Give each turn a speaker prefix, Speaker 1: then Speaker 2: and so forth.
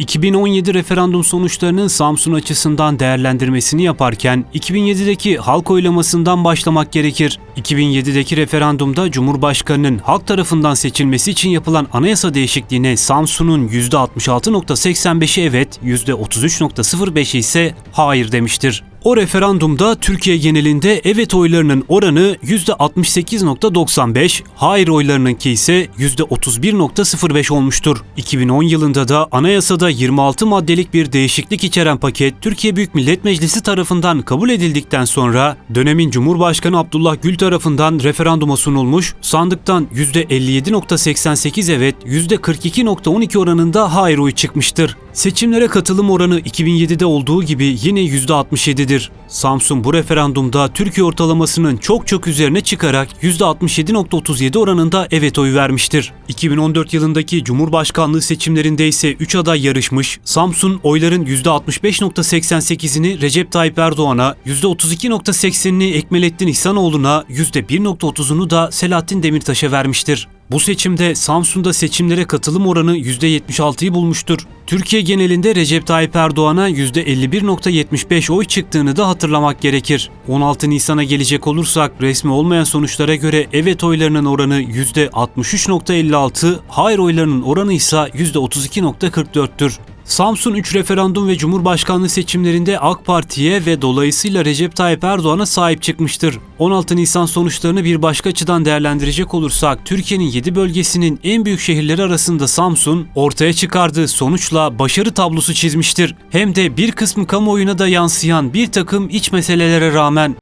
Speaker 1: 2017 referandum sonuçlarının Samsun açısından değerlendirmesini yaparken 2007'deki halk oylamasından başlamak gerekir. 2007'deki referandumda Cumhurbaşkanı'nın halk tarafından seçilmesi için yapılan anayasa değişikliğine Samsun'un %66.85'i evet, %33.05'i ise hayır demiştir. O referandumda Türkiye genelinde evet oylarının oranı %68.95, hayır oylarınınki ise %31.05 olmuştur. 2010 yılında da anayasada 26 maddelik bir değişiklik içeren paket Türkiye Büyük Millet Meclisi tarafından kabul edildikten sonra dönemin Cumhurbaşkanı Abdullah Gül tarafından referanduma sunulmuş, sandıktan %57.88 evet, %42.12 oranında hayır oyu çıkmıştır. Seçimlere katılım oranı 2007'de olduğu gibi yine %67'dir. Samsun bu referandumda Türkiye ortalamasının çok çok üzerine çıkarak %67.37 oranında evet oyu vermiştir. 2014 yılındaki Cumhurbaşkanlığı seçimlerinde ise 3 aday yarışmış. Samsun oyların %65.88'ini Recep Tayyip Erdoğan'a, %32.80'ini Ekmelettin İhsanoğlu'na, %1.30'unu da Selahattin Demirtaş'a vermiştir. Bu seçimde Samsun'da seçimlere katılım oranı %76'yı bulmuştur. Türkiye genelinde Recep Tayyip Erdoğan'a %51.75 oy çıktığını da hatırlamak gerekir. 16 Nisan'a gelecek olursak resmi olmayan sonuçlara göre evet oylarının oranı %63.56, hayır oylarının oranı ise %32.44'tür. Samsun 3 referandum ve Cumhurbaşkanlığı seçimlerinde AK Parti'ye ve dolayısıyla Recep Tayyip Erdoğan'a sahip çıkmıştır. 16 Nisan sonuçlarını bir başka açıdan değerlendirecek olursak Türkiye'nin 7 bölgesinin en büyük şehirleri arasında Samsun ortaya çıkardığı sonuçla başarı tablosu çizmiştir. Hem de bir kısmı kamuoyuna da yansıyan bir takım iç meselelere rağmen